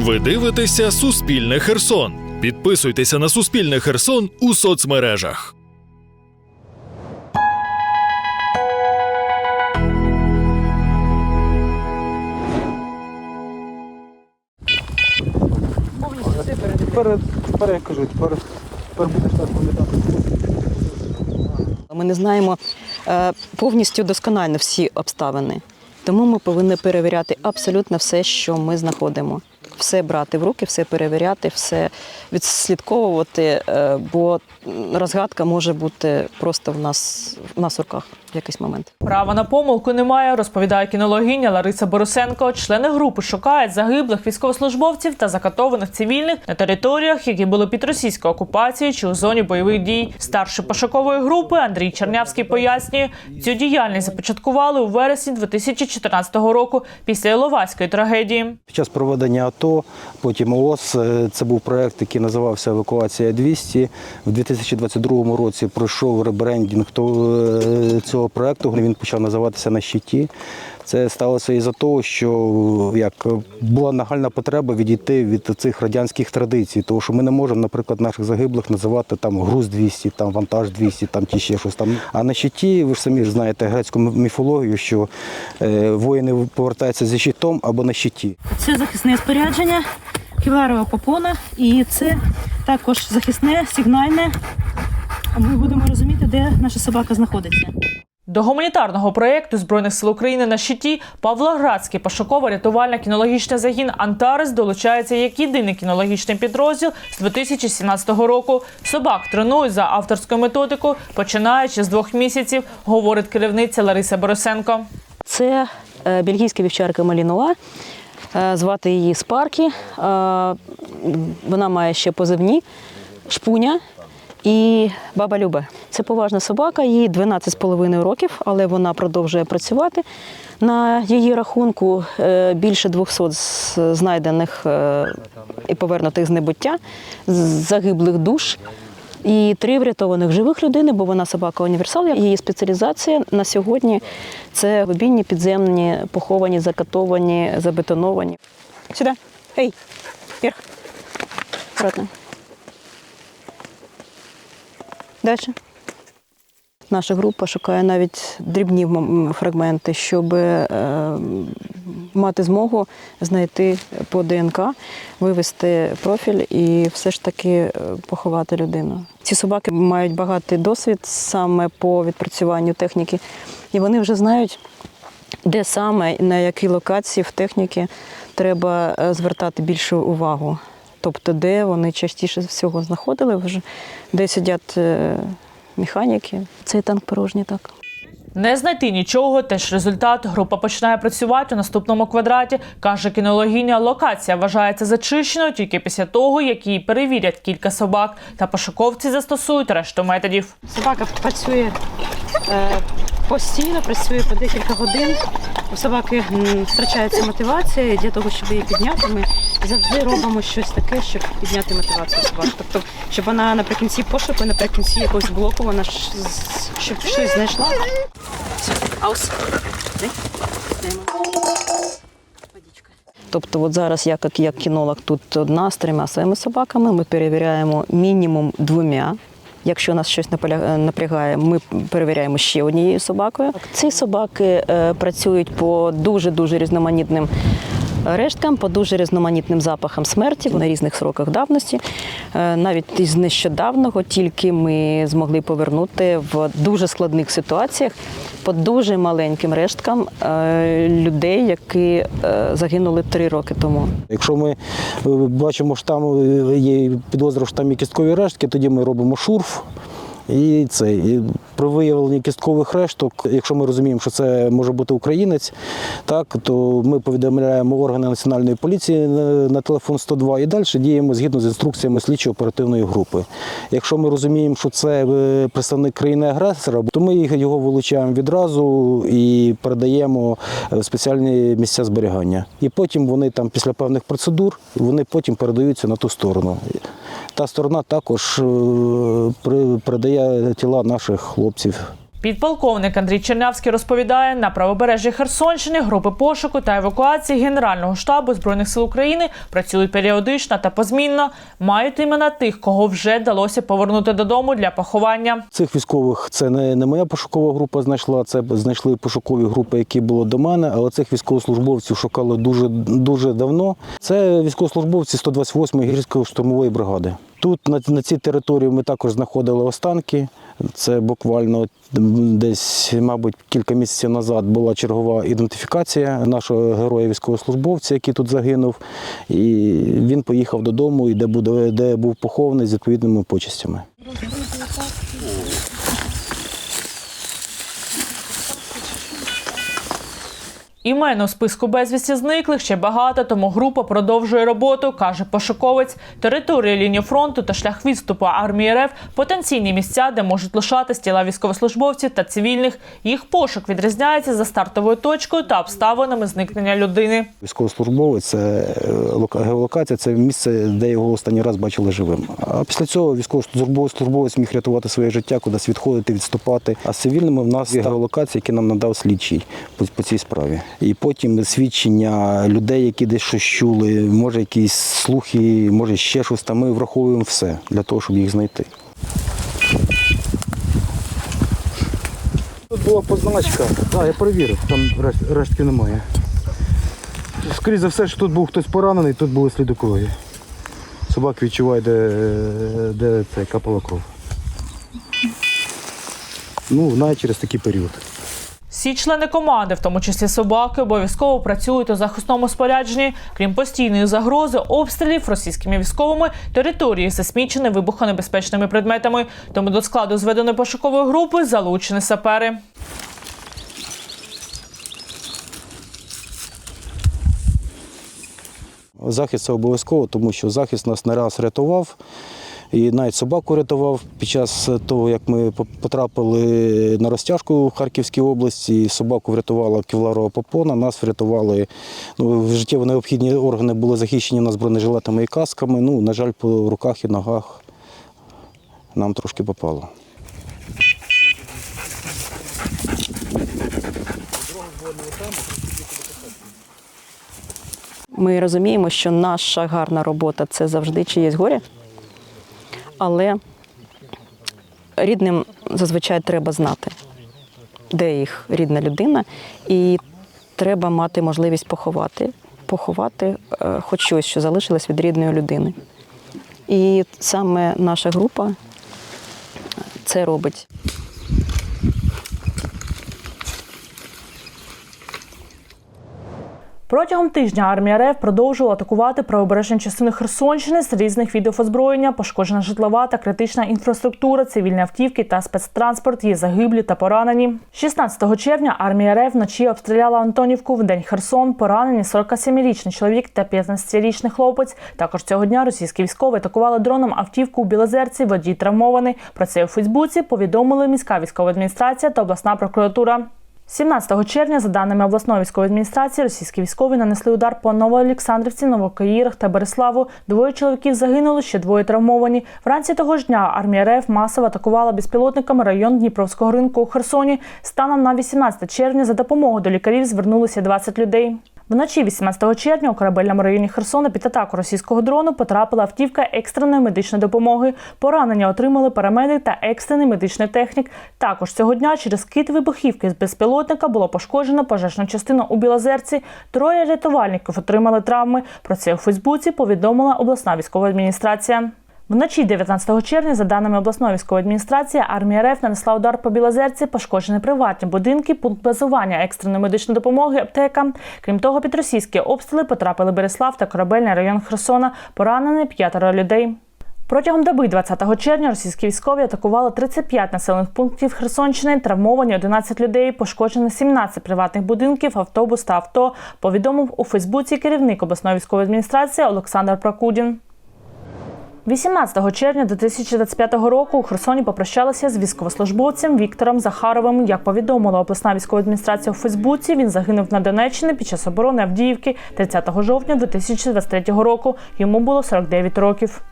Ви дивитеся Суспільне Херсон. Підписуйтеся на Суспільне Херсон у соцмережах. Тепер, тепер я кажу, тепер, тепер будеш так пам'ятати. Ми не знаємо е, повністю досконально всі обставини. Тому ми повинні перевіряти абсолютно все, що ми знаходимо. Все брати в руки, все перевіряти, все відслідковувати, е, бо розгадка може бути просто в нас, в нас в руках в якийсь момент. Права на помилку немає, розповідає кінологиня Лариса Борисенко. Члени групи шукають загиблих військовослужбовців та закатованих цивільних на територіях, які були під російською окупацією чи у зоні бойових дій. Старший пошукової групи Андрій Чернявський пояснює, цю діяльність започаткували у вересні 2014 року після Іловайської трагедії. Під час проведення АТО, потім ООС, е, це був проєкт, який називався Евакуація 200. В 2022 році пройшов ребрендінг е, цього проєкту, Він почав називатися на щиті. Це сталося із-за того, що як була нагальна потреба відійти від цих радянських традицій, тому що ми не можемо, наприклад, наших загиблих називати там груз 200, там вантаж 200, там чи ще щось там. А на щиті, ви ж самі ж знаєте грецьку міфологію, що е, воїни повертаються зі щитом або на щиті. Це захисне спорядження, кевларова попона і це також захисне, сигнальне. Ми будемо розуміти, де наша собака знаходиться. До гуманітарного проєкту Збройних сил України на щиті Павлоградський пошуково-рятувально-кінологічний загін Антарес долучається як єдиний кінологічний підрозділ з 2017 року. Собак тренують за авторською методикою, починаючи з двох місяців, говорить керівниця Лариса Борисенко. Це е, бельгійська вівчарка Малінуа. Е, Звати її Спаркі. Е, Вона має ще позивні шпуня і баба Люба. Це поважна собака, їй 12,5 років, але вона продовжує працювати. На її рахунку е, більше 200 знайдених е, і повернутих з небуття, загиблих душ. І три врятованих живих людини, бо вона собака універсал. Її спеціалізація на сьогодні це глибінні, підземні, поховані, закатовані, забетоновані. Сюди. Ей, вверх. Обратно. Далі. Наша група шукає навіть дрібні фрагменти, щоб е, мати змогу знайти по ДНК, вивести профіль і все ж таки е, поховати людину. Ці собаки мають багатий досвід саме по відпрацюванню техніки, і вони вже знають, де саме на якій локації в техніці треба е, звертати більшу увагу. Тобто, де вони частіше всього знаходили, вже де сидять е, механіки. Цей танк порожній так. Не знайти нічого, теж результат. Група починає працювати у наступному квадраті. каже кінологиня. Локація вважається зачищеною тільки після того, як її перевірять кілька собак, та пошуковці застосують решту методів. Собака працює е, постійно, працює по декілька годин. У собаки м, втрачається мотивація, і для того, щоб її підняти, ми завжди робимо щось таке, щоб підняти мотивацію собаки. Тобто, щоб вона наприкінці пошуку, наприкінці якогось блоку, вона з- щоб щось знайшла. Аус. Тобто, от зараз я як, як кінолог тут одна з трьома своїми собаками. Ми перевіряємо мінімум двома. Якщо нас щось наполя- напрягає, ми перевіряємо ще однією собакою. Ці собаки е, працюють по дуже дуже різноманітним решткам, по дуже різноманітним запахам смерті на різних сроках давності. Е, Навіть із нещодавного тільки ми змогли повернути в дуже складних ситуаціях по дуже маленьким решткам е, людей, які е, загинули три роки тому. Якщо ми бачимо, що там є підозра, що там є кісткові рештки, тоді ми робимо шурф. І це і при виявленні кісткових решток, якщо ми розуміємо, що це може бути українець, так то ми повідомляємо органи національної поліції на, телефон 102 і далі діємо згідно з інструкціями слідчо-оперативної групи. Якщо ми розуміємо, що це е, представник країни-агресора, то ми його вилучаємо відразу і передаємо в спеціальні місця зберігання. І потім вони там після певних процедур вони потім передаються на ту сторону. Та сторона також е, при- тіла наших хлопців. Підполковник Андрій Чернявський розповідає, на правобережжі Херсонщини групи пошуку та евакуації Генерального штабу збройних сил України працюють періодично та позмінно. Мають імена тих, кого вже вдалося повернути додому для поховання. Цих військових це не, не моя пошукова група знайшла, це знайшли пошукові групи, які були до мене, але цих військовослужбовців шукали дуже, дуже давно. Це військовослужбовці 128-ї гірсько-штурмової бригади. Тут на, на цій території ми також знаходили останки. Це буквально десь, мабуть, кілька місяців назад була чергова ідентифікація нашого героя військовослужбовця, який тут загинув. І він поїхав додому, і де, буде, де був похований з відповідними почестями. Імен у списку безвісті зниклих ще багато, тому група продовжує роботу, каже пошуковець. Територія лінії фронту та шлях відступу армії РФ – потенційні місця, де можуть лишатись тіла військовослужбовців та цивільних. Їх пошук відрізняється за стартовою точкою та обставинами зникнення людини. Військовослужбовець це е, геолокація, це місце, де його останній раз бачили живим. А після цього військовослужбовець міг рятувати своє життя, кудись відходити, відступати. А з цивільними в нас є геолокація, які нам надав слідчий по цій справі. І потім свідчення людей, які десь щось чули, може якісь слухи, може ще щось там. Ми враховуємо все для того, щоб їх знайти. Тут була позначка, так, я перевірив, там рештки немає. Скоріше за все, що тут був хтось поранений, тут були сліди крові. Собак відчуває, де, де це капала кров. Ну, навіть через такий період. Всі члени команди, в тому числі собаки, обов'язково працюють у захисному спорядженні. Крім постійної загрози, обстрілів російськими військовими території засмічені вибухонебезпечними предметами. Тому до складу зведеної пошукової групи залучені сапери. Захист це обов'язково, тому що захист нас не раз рятував. І навіть собаку рятував під час того, як ми потрапили на розтяжку в Харківській області. Собаку врятувала кевларова попона, нас врятували. Ну, життєво необхідні органи були захищені нас бронежилетами і касками. Ну, на жаль, по руках і ногах нам трошки попало. Ми розуміємо, що наша гарна робота це завжди чиєсь горе, але рідним зазвичай треба знати, де їх рідна людина, і треба мати можливість поховати, поховати е, хоч щось, що залишилось від рідної людини. І саме наша група це робить. Протягом тижня армія РФ продовжувала атакувати правобережні частини Херсонщини з різних видів озброєння, пошкоджена житлова та критична інфраструктура, цивільні автівки та спецтранспорт, є загиблі та поранені. 16 червня армія РФ вночі обстріляла Антонівку, в день Херсон, поранені 47-річний чоловік та 15-річний хлопець. Також цього дня російські військові атакували дроном автівку у Білозерці, водій травмований. Про це у Фейсбуці повідомили міська військова адміністрація та обласна прокуратура. 17 червня, за даними обласної військової адміністрації, російські військові нанесли удар по Новоолександрівці, Новокаїрах та Береславу. Двоє чоловіків загинули, ще двоє травмовані. Вранці того ж дня армія РФ масово атакувала безпілотниками район Дніпровського ринку у Херсоні. Станом на 18 червня за допомогою до лікарів звернулися 20 людей. Вночі 18 червня у корабельному районі Херсона під атаку російського дрону потрапила автівка екстреної медичної допомоги. Поранення отримали парамедик та екстрений медичний технік. Також цього дня через кит вибухівки з безпілотника було пошкоджено пожежну частину у Білозерці. Троє рятувальників отримали травми. Про це у Фейсбуці повідомила обласна військова адміністрація. Вночі 19 червня, за даними обласної військової адміністрації, армія РФ нанесла удар по Білозерці, пошкоджені приватні будинки, пункт базування екстреної медичної допомоги, аптека. Крім того, під російські обстріли потрапили Береслав та корабельний район Херсона. Поранені п'ятеро людей. Протягом доби 20 червня російські військові атакували 35 населених пунктів Херсонщини, травмовані 11 людей, пошкоджені 17 приватних будинків, автобус та авто. Повідомив у Фейсбуці керівник обласної військової адміністрації Олександр Прокудін. 18 червня 2025 року у Херсоні попрощалися з військовослужбовцем Віктором Захаровим. Як повідомила обласна військова адміністрація у Фейсбуці, він загинув на Донеччині під час оборони Авдіївки 30 жовтня 2023 року. Йому було 49 років.